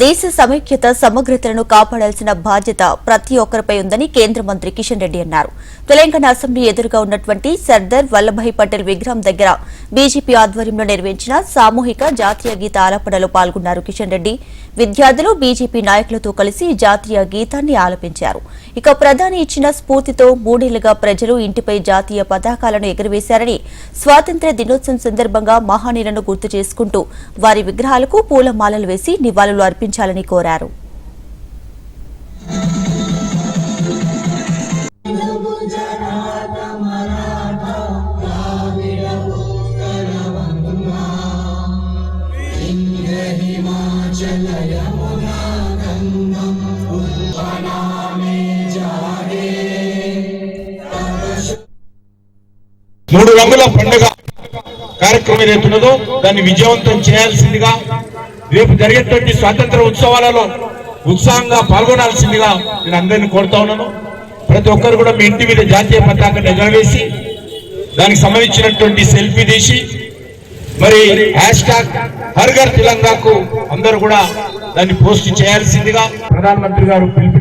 దేశ సమైక్యత సమగ్రతలను కాపాడాల్సిన బాధ్యత ప్రతి ఒక్కరిపై ఉందని కేంద్ర మంత్రి కిషన్ రెడ్డి అన్నారు. తెలంగాణ అసెంబ్లీ ఎదురుగా ఉన్నటువంటి సర్దార్ వల్లభాయ్ పటేల్ విగ్రహం దగ్గర బీజేపీ ఆధ్వర్యంలో నిర్వహించిన సామూహిక జాతీయ గీత ఆలపనలో పాల్గొన్నారు కిషన్ రెడ్డి. విద్యార్థులు బీజేపీ నాయకులతో కలిసి జాతీయ గీతాన్ని ఆలపించారు. ఇక ప్రధాని ఇచ్చిన స్ఫూర్తితో మూడేళ్ళుగా ప్రజలు ఇంటిపై జాతీయ పతాకాలను ఎగురవేశారని స్వాతంత్ర్య దినోత్సవం సందర్భంగా మహానీయులను గుర్తు చేసుకుంటూ వారి విగ్రహాలకు పూలమాలలు వేసి నివాళులు అర్పించాలని కోరారు. మూడు రంగుల పండుగ కార్యక్రమం ఏదైతున్నదో దాన్ని విజయవంతం చేయాల్సిందిగా రేపు జరిగేటువంటి స్వాతంత్ర ఉత్సవాలలో ఉత్సాహంగా పాల్గొనాల్సిందిగా నేను అందరిని కోరుతా ఉన్నాను. ప్రతి ఒక్కరు కూడా మీ ఇంటి మీద జాతీయ పతాకాన్ని ఎగరవేసి దానికి సంబంధించినటువంటి సెల్ఫీ తీసి మరి హ్యాష్ ట్యాగ్ హర్ఘర్ తెలంగాణకు అందరూ కూడా దాన్ని పోస్ట్ చేయాల్సిందిగా ప్రధానమంత్రి గారు పిలుపు